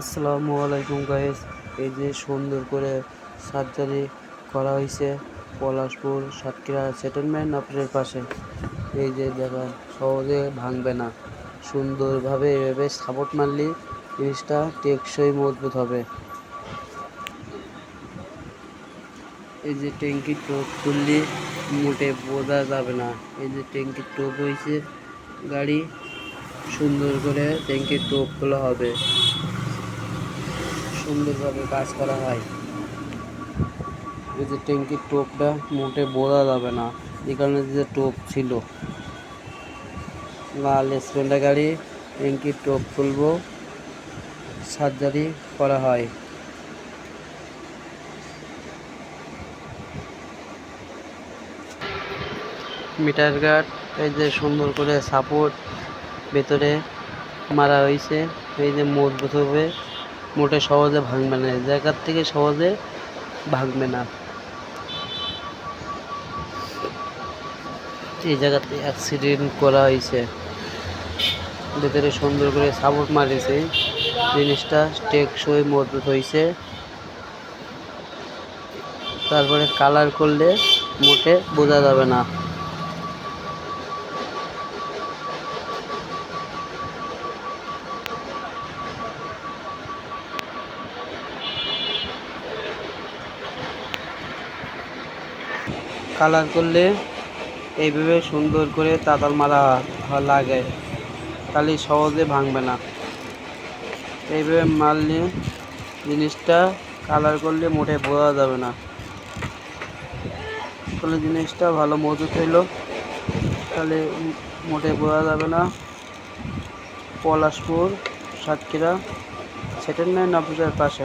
আসসালামু আলাইকুম গাইস এই যে সুন্দর করে সার্জারি করা হয়েছে পলাশপুর সাতক্ষীরা সেটেলমেন্ট অফিসের পাশে। এই যে দেখেন, সহজে ভাঙবে না। সুন্দরভাবে এভাবে সাপোর্ট মারলে জিনিসটা টেকসই মজবুত হবে। এই যে ট্যাঙ্কির টোপ খুললে মোটে বোঝা যাবে না। এই যে ট্যাঙ্কির টোপ হয়েছে, গাড়ি সুন্দর করে ট্যাঙ্কির টোপ খোলা হবে। সুন্দরভাবে কাজ করা হয়। এই যে ট্যাঙ্কির টোপটা মোটে বোঝা যাবে না কারণে যে টোপ ছিল। লাল স্প্লেন্ডার গাড়ি, ট্যাঙ্কির টোপ খুলবো, সার্জারি করা হয়। মিটার গার্ড, এই যে সুন্দর করে সাপোর্ট, ভেতরে মারা হয়েছে এই যে মজবুত হবে মোটে সহজে ভাঙবে না, এই জায়গার থেকে সহজে ভাঙবে না। এই জায়গাতে অ্যাক্সিডেন্ট করা হয়েছে। ভেতরে সুন্দর করে সাপোর্ট মারিছে। জিনিসটা টেকসই মজবুত হয়েছে। তারপরে কালার করলে মোটে বোঝা যাবে না। কালার করলে এইভাবে সুন্দর করে তাতাল মারা লাগে, তাহলে সহজে ভাঙবে না। এইভাবে মারলে জিনিসটা কালার করলে মোটে বোঝা যাবে না। তাহলে জিনিসটা ভালো মজুত হইল, তাহলে মোটে বোঝা যাবে না। পলাশপুর, সাতক্ষীরা সেটেলমেন্ট অফিসের পাশে।